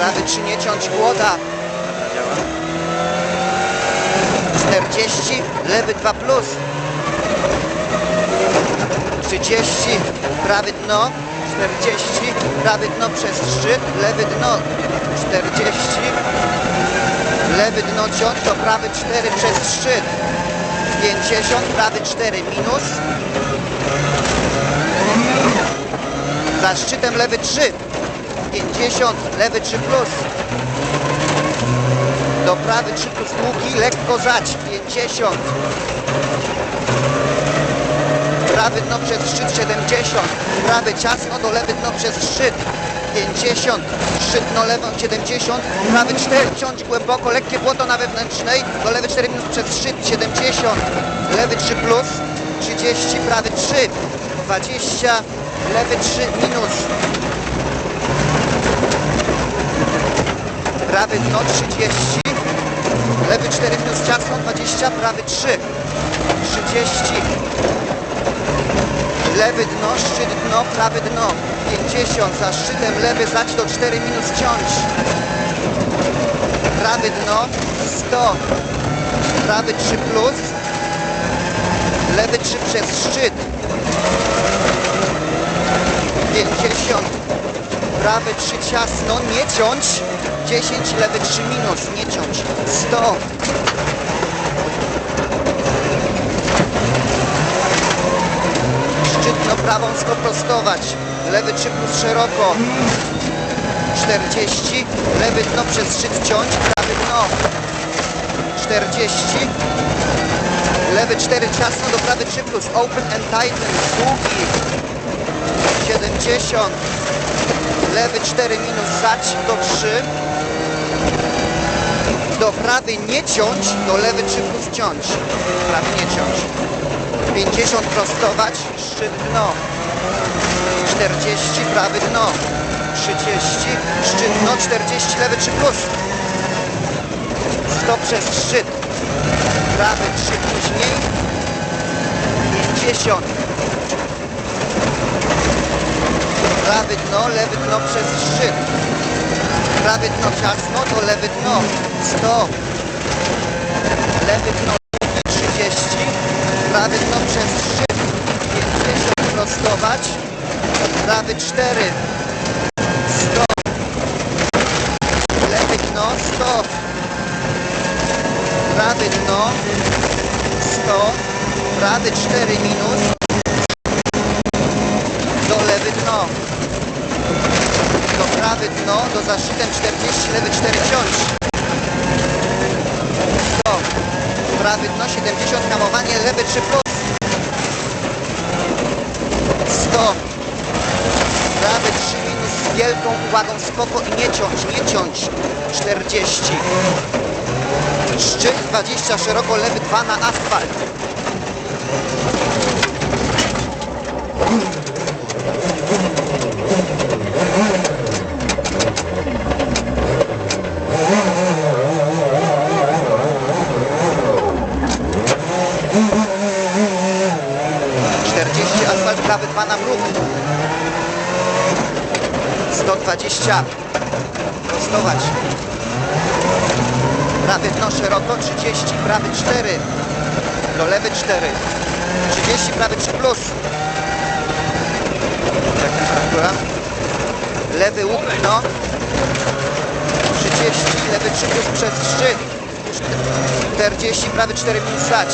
prawy, czy nie ciąć głoda. 40, lewy 2 plus. 30, prawy dno, 40, prawy dno przez szczyt, lewy dno. 40, lewy dno ciąć to prawy 4 przez szczyt, 50, prawy 4 minus, za szczytem lewy 3, 50, lewy 3 plus, do prawy 3 plus długi, lekko zać, 50, prawy dno przez szczyt 70, prawy ciasno do lewy dno przez szczyt 50, szczyt dno lewą 70, prawy 4 ciąć głęboko, lekkie błoto na wewnętrznej, do lewy 4 minus przez szczyt 70, lewy 3 plus 30, prawy 3 20, lewy 3 minus prawy dno 30, lewy 4 minus ciasno 20, prawy 3 30, lewy dno, szczyt dno, prawy dno. 50, za szczytem lewy zać do 4 minus ciąć. Prawy dno 100 prawy 3 plus. Lewy 3 przez szczyt. 50 prawy 3 ciasno, nie ciąć 10, lewy 3 minus, nie ciąć 100 Szczytno prawą skoprostować. Lewy 3 plus szeroko. 40. Lewy dno przez szczyt ciąć. Prawy dno. 40. Lewy 4 ciasno do prawy 3 plus. Open and tighten. Długi. 70. Lewy 4 minus zać do 3. Do prawy nie ciąć. Do lewy 3 plus ciąć. Prawy nie ciąć. 50 prostować, szczyt dno. 40, prawy dno. 30, szczyt dno, 40, lewy 3 plus. 100 przez szczyt. Prawy 3 później. 50. Prawy dno, lewy dno przez szczyt. Prawy dno ciasno, to lewy dno. 100. Lewy dno 30, prawy dno przez szczyt, 50 prostować, prawy 4, 100, lewy dno 100, prawy dno 100, prawy 4 minus, do lewy dno, do prawy dno, do zaszczytem 40, lewy 4 ciąć, 100, prawy dno 70, hamowanie, lewy 3 plus. 100. Prawy 3 minus z wielką uwagą, spoko i nie ciąć, nie ciąć. 40. Szczyt 20, szeroko, lewy 2 na asfalt. Czterdzieści asfalt prawy 2 na bruk. 120. Prostować. Prawy dno szeroko, 30, prawy 4. Do lewy 4. 30, prawy 3 plus. Jak temperatura? Lewy łuk dno. 30, lewy 3 plus przez szczyt. 40, prawy 4 minus sać.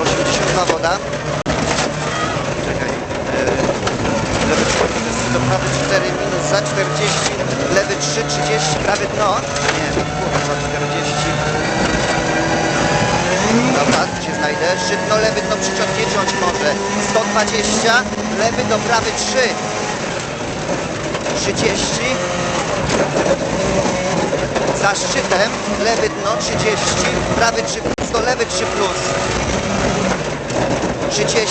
82 woda. 4 minus, do prawy 4 minus za 40, lewy 3, 30, prawy dno. Nie, kurwa, 40. Dobra, tu się znajdę. Szybno, lewy dno przyciąg nie ciąć może. 120, lewy do prawy 3. 30. Za szczytem, lewy dno 30, prawy 3 plus, do lewy 3 plus. 30,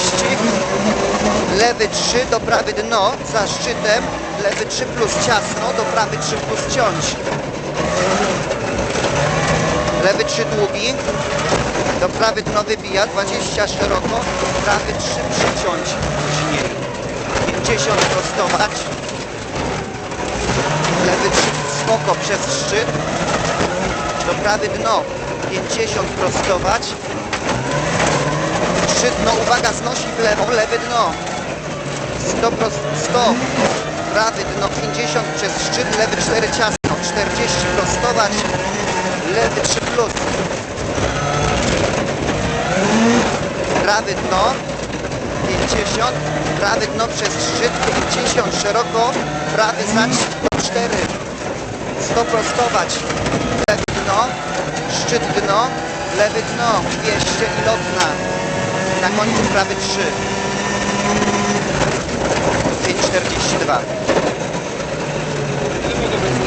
lewy 3 do prawy dno, za szczytem, lewy 3 plus ciasno, do prawy 3 plus ciąć. Lewy 3 długi, do prawy dno wybija, 20 szeroko, prawy 3 przyciąć później. 50 prostować, lewy 3 spoko przez szczyt, do prawy dno, 50 prostować. Szczyt dno, uwaga, znosi w lewo, lewy dno. 100, prost, 100, prawy dno 50 przez szczyt, lewy 4 ciasno, 40 prostować, lewy 3 plus. Prawy dno 50, prawy dno przez szczyt 50 szeroko, prawy do 4, 100 prostować, lewy dno, szczyt dno, lewy dno. 200 i lotna, na końcu prawy 3. 5,42.